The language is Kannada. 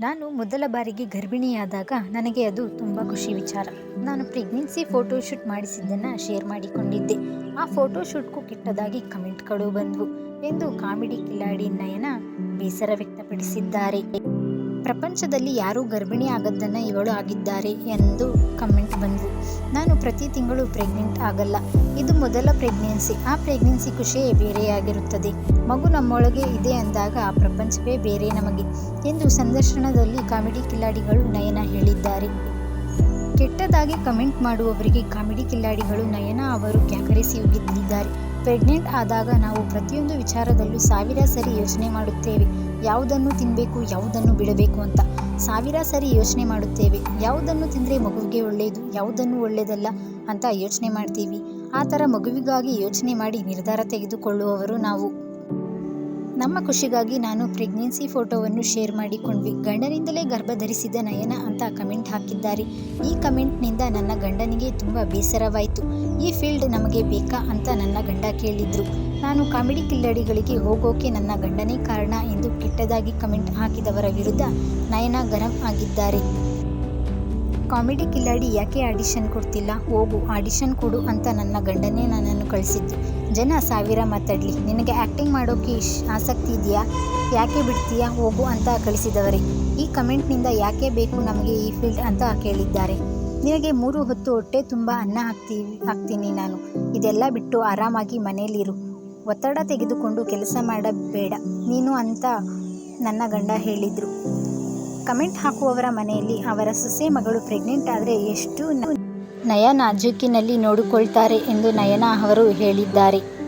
ನಾನು ಮೊದಲ ಬಾರಿಗೆ ಗರ್ಭಿಣಿಯಾದಾಗ ನನಗೆ ಅದು ತುಂಬ ಖುಷಿ ವಿಚಾರ. ನಾನು ಪ್ರೆಗ್ನೆನ್ಸಿ ಫೋಟೋಶೂಟ್ ಮಾಡಿಸಿದ್ದನ್ನು ಶೇರ್ ಮಾಡಿಕೊಂಡಿದ್ದೆ. ಆ ಫೋಟೋಶೂಟ್ಗೂ ಕೆಟ್ಟದಾಗಿ ಕಮೆಂಟ್ಗಳು ಬಂದವು ಎಂದು ಕಾಮಿಡಿ ಕಿಲಾಡಿ ನಯನ ಬೇಸರ ವ್ಯಕ್ತಪಡಿಸಿದ್ದಾರೆ. ಪ್ರಪಂಚದಲ್ಲಿ ಯಾರೂ ಗರ್ಭಿಣಿ ಆಗದ್ದನ್ನ ಇವಳು ಆಗಿದ್ದಾರೆ ಎಂದು ಕಮೆಂಟ್ ಬಂದವು ನಾನು ಪ್ರತಿ ತಿಂಗಳು ಪ್ರೆಗ್ನೆಂಟ್ ಆಗಲ್ಲ. ಇದು ಮೊದಲ ಪ್ರೆಗ್ನೆನ್ಸಿ ಆ ಪ್ರೆಗ್ನೆನ್ಸಿ ಖುಷಿಯೇ ಬೇರೆಯಾಗಿರುತ್ತದೆ. ಮಗು ನಮ್ಮೊಳಗೆ ಇದೆ ಅಂದಾಗ ಆ ಪ್ರಪಂಚವೇ ಬೇರೆ ನಮಗೆ. ಎಂದು ಸಂದರ್ಶನದಲ್ಲಿ ಕಾಮಿಡಿ ಕಿಲಾಡಿಗಳು ನಯನ ಹೇಳಿದ್ದಾರೆ. ಕೆಟ್ಟದಾಗಿ ಕಮೆಂಟ್ ಮಾಡುವವರಿಗೆ ಕಾಮಿಡಿ ಕಿಲಾಡಿಗಳು ನಯನ ಅವರು ಕ್ಯಾಕರಿಸಿ ಉಗಿದಿದ್ದಾರೆ ಪ್ರೆಗ್ನೆಂಟ್ ಆದಾಗ ನಾವು ಪ್ರತಿಯೊಂದು ವಿಚಾರದಲ್ಲೂ ಸಾವಿರ ಸರಿ ಯೋಚನೆ ಮಾಡುತ್ತೇವೆ. ಯಾವುದನ್ನು ತಿನ್ನಬೇಕು ಯಾವುದನ್ನು ಬಿಡಬೇಕು ಅಂತ ಸಾವಿರ ಸರಿ ಯೋಚನೆ ಮಾಡುತ್ತೇವೆ. ಯಾವುದನ್ನು ತಿಂದರೆ ಮಗುವಿಗೆ ಒಳ್ಳೆಯದು ಯಾವುದನ್ನು ಒಳ್ಳೆಯದಲ್ಲ ಅಂತ ಯೋಚನೆ ಮಾಡ್ತೀವಿ. ಆ ಥರ ಮಗುವಿಗಾಗಿ ಯೋಚನೆ ಮಾಡಿ ನಿರ್ಧಾರ ತೆಗೆದುಕೊಳ್ಳುವವರು ನಾವು. ನಮ್ಮ ಖುಷಿಗಾಗಿ ನಾನು ಪ್ರೆಗ್ನೆನ್ಸಿ ಫೋಟೋವನ್ನು ಶೇರ್ ಮಾಡಿಕೊಂಡ್ವಿ. ಗಂಡನಿಂದಲೇ ಗರ್ಭ ಧರಿಸಿದ ನಯನ ಅಂತ ಕಮೆಂಟ್ ಹಾಕಿದ್ದಾರೆ. ಈ ಕಮೆಂಟ್ನಿಂದ ನನ್ನ ಗಂಡನಿಗೆ ತುಂಬ ಬೇಸರವಾಯಿತು. ಈ ಫೀಲ್ಡ್ ನಮಗೆ ಬೇಕಾ ಅಂತ ನನ್ನ ಗಂಡ ಕೇಳಿದ್ರು. ನಾನು ಕಾಮಿಡಿ ಕಿಲ್ಲಡಿಗಳಿಗೆ ಹೋಗೋಕೆ ನನ್ನ ಗಂಡನೇ ಕಾರಣ ಎಂದು ಕೆಟ್ಟದಾಗಿ ಕಮೆಂಟ್ ಹಾಕಿದವರ ವಿರುದ್ಧ ನಯನ ಗರಂ ಆಗಿದ್ದಾರೆ. ಕಾಮಿಡಿ ಕಿಲಾಡಿ ಯಾಕೆ ಆಡಿಷನ್ ಕೊಡ್ತಿಲ್ಲ? ಹೋಗು, ಆಡಿಷನ್ ಕೊಡು ಅಂತ ನನ್ನ ಗಂಡನೇ ನನ್ನನ್ನು ಕಳಿಸಿದ್ದು. ಜನ ಸಾವಿರ ಮಾತಾಡಲಿ. ನಿನಗೆ ಆ್ಯಕ್ಟಿಂಗ್ ಮಾಡೋಕ್ಕೆ ಇಶ್, ಆಸಕ್ತಿ ಇದೆಯಾ? ಯಾಕೆ ಬಿಡ್ತೀಯಾ? ಹೋಗು ಅಂತ ಕಳಿಸಿದವರೇ. ಈ ಕಮೆಂಟ್ನಿಂದ ಯಾಕೆ ಬೇಕು ನಮಗೆ ಈ ಫೀಲ್ಡ್ ಅಂತ ಕೇಳಿದ್ದಾರೆ. ನಿನಗೆ ಮೂರು ಹೊತ್ತು ಹೊಟ್ಟೆ ತುಂಬ ಅನ್ನ ಹಾಕ್ತೀವಿ ಹಾಕ್ತೀನಿ ನಾನು. ಇದೆಲ್ಲ ಬಿಟ್ಟು ಆರಾಮಾಗಿ ಮನೆಯಲ್ಲಿರು ಒತ್ತಡ ತೆಗೆದುಕೊಂಡು ಕೆಲಸ ಮಾಡಬೇಡ. ನೀನು ಅಂತ ನನ್ನ ಗಂಡ ಹೇಳಿದರು. ಕಮೆಂಟ್ ಹಾಕುವವರ ಮನೆಯಲ್ಲಿ ಅವರ ಸೊಸೆ ಮಗಳು ಪ್ರೆಗ್ನೆಂಟ್ ಆದರೆ ಎಷ್ಟು ನಯ ನಾಜೂಕಿನಲ್ಲಿ ನೋಡಿಕೊಳ್ತಾರೆ ಎಂದು ನಯನ ಅವರು ಹೇಳಿದ್ದಾರೆ.